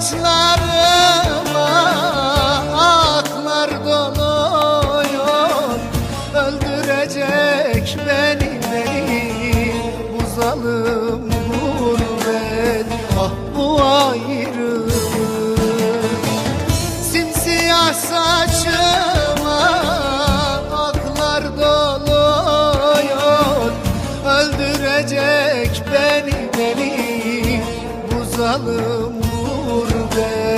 saçlarıma aklar doluyor Öldürecek beni beni. Bu zalim gurbet. Ah bu ayrılık. Simsiyah saçıma aklar doluyor Öldürecek beni beni. Bu zalim day.